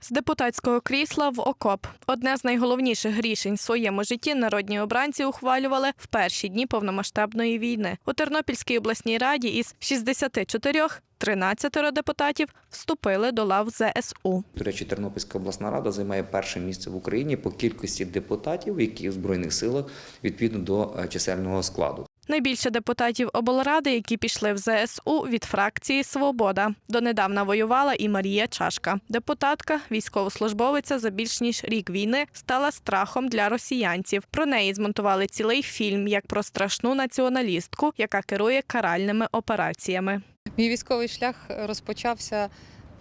З депутатського крісла в окоп одне з найголовніших рішень в своєму житті народні обранці ухвалювали в перші дні повномасштабної війни. У Тернопільській обласній раді із 64 13 депутатів вступили до лав ЗСУ. До речі, Тернопільська обласна рада займає перше місце в Україні по кількості депутатів, які в збройних силах відповідно до е, чисельного складу. Найбільше депутатів облради, які пішли в ЗСУ від фракції Свобода. Донедавна воювала і Марія Чашка. Депутатка, військовослужбовиця за більш ніж рік війни, стала страхом для росіянців. Про неї змонтували цілий фільм як про страшну націоналістку, яка керує каральними операціями. Мій військовий шлях розпочався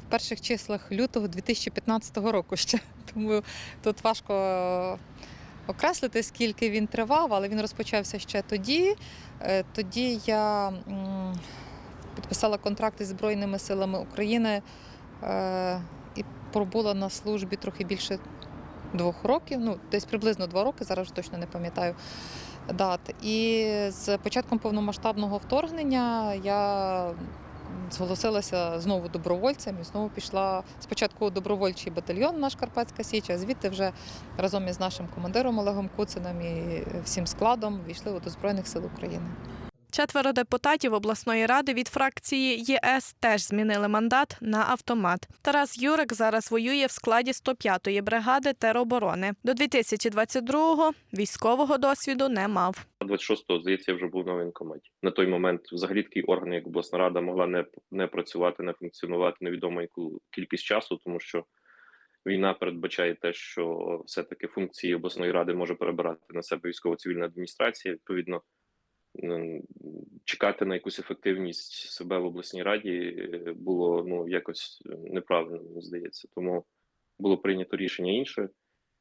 в перших числах лютого 2015 року ще. Тому тут важко окреслити, скільки він тривав, але він розпочався ще тоді. Е, Тоді я підписала контракт із Збройними силами України е, і пробула на службі трохи більше двох років, ну десь приблизно два роки, зараз точно не пам'ятаю дат. І з початком повномасштабного вторгнення я зголосилася знову добровольцем і знову пішла спочатку у добровольчий батальйон наш Карпатська Січ, а звідти вже разом із нашим командиром Олегом Куцином і всім складом війшли до Збройних сил України. Четверо депутатів обласної ради від фракції ЄС теж змінили мандат на автомат. Тарас Юрик зараз воює в складі 105-ї бригади тероборони. До 2022-го військового досвіду не мав. 26-го, здається, я вже був на воєнкоматі. На той момент взагалі такий орган, як обласна рада, могла не, не працювати, не функціонувати невідомо яку кількість часу, тому що війна передбачає те, що все-таки функції обласної ради може перебирати на себе військово-цивільна адміністрація. Відповідно, чекати на якусь ефективність себе в обласній раді е, було ну якось неправильно, мені здається. Тому було прийнято рішення інше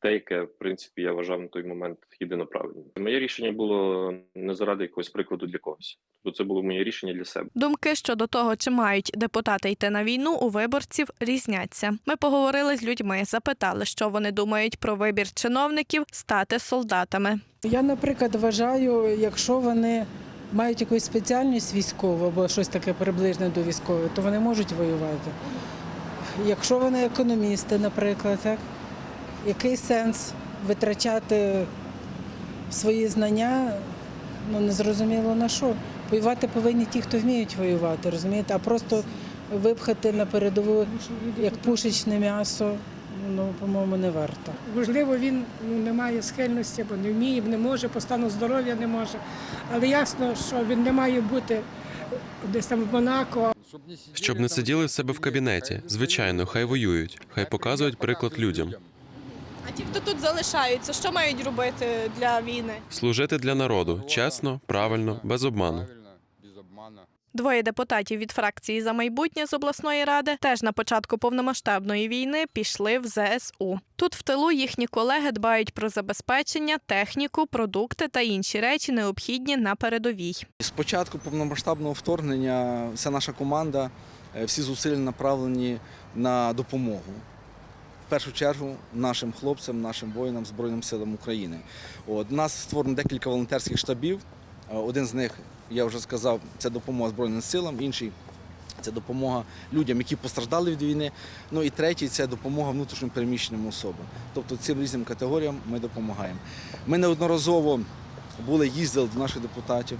те, яке в принципі я вважав на той момент єдино правильним. Моє рішення було не заради якогось прикладу для когось. Тобто це було моє рішення для себе. Думки щодо того, чи мають депутати йти на війну, у виборців різняться. Ми поговорили з людьми, запитали, що вони думають про вибір чиновників стати солдатами. Я, наприклад, вважаю, якщо вони мають якусь спеціальність військову або щось таке приближне до військової, то вони можуть воювати. Якщо вони економісти, наприклад, так, який сенс витрачати свої знання, ну незрозуміло на що. Воювати повинні ті, хто вміють воювати, розумієте, а просто випхати на передову як пушечне м'ясо, ну, по-моєму, не варто. Можливо, він ну, не має схильності, або не вміє, не може, по стану здоров'я не може. Але ясно, що він не має бути десь там в Монако Щоб не сиділи в себе в кабінеті. Звичайно, хай воюють, хай показують приклад людям. А ті, хто тут залишаються, що мають робити для війни? Служити для народу чесно, правильно, без обману. Двоє депутатів від фракції за майбутнє з обласної ради теж на початку повномасштабної війни пішли в ЗСУ. Тут в тилу їхні колеги дбають про забезпечення, техніку, продукти та інші речі, необхідні на передовій. З початку повномасштабного вторгнення вся наша команда, е, всі зусилля направлені на допомогу. Першу чергу нашим хлопцям, нашим воїнам Збройним силам України. От, у нас створено декілька волонтерських штабів. Е, Один з них, я вже сказав, це допомога Збройним силам, інший це допомога людям, які постраждали від війни. Ну і третій це допомога внутрішньо переміщеним особам. Тобто цим різним категоріям ми допомагаємо. Ми неодноразово були, їздили до наших депутатів,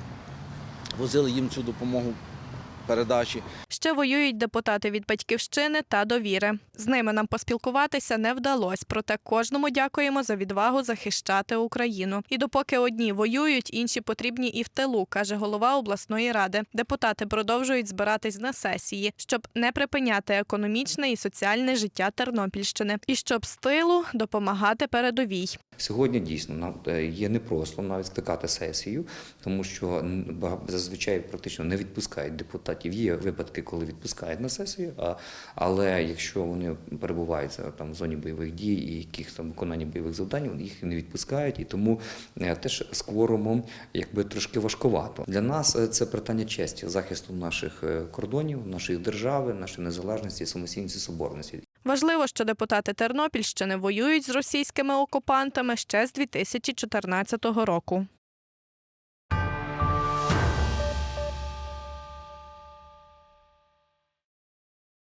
возили їм цю допомогу передачі. Ще воюють депутати від батьківщини та довіри. З ними нам поспілкуватися не вдалося, проте кожному дякуємо за відвагу захищати Україну. І допоки одні воюють, інші потрібні і в тилу, каже голова обласної ради. Депутати продовжують збиратись на сесії, щоб не припиняти економічне і соціальне життя Тернопільщини, і щоб з тилу допомагати передовій. Сьогодні дійсно нам е, є непросто навіть скликати сесію, тому що зазвичай практично не відпускають депутатів. Є випадки, коли відпускають на сесію, а, але якщо вони перебувають там в зоні бойових дій і яких там виконання бойових завдань, їх не відпускають, і тому е, теж з кворумом якби трошки важкувато. Для нас е, це питання честі, захисту наших е, кордонів, нашої держави, нашої незалежності, самостійності, соборності. Важливо, що депутати Тернопільщини воюють з російськими окупантами ще з 2014 року.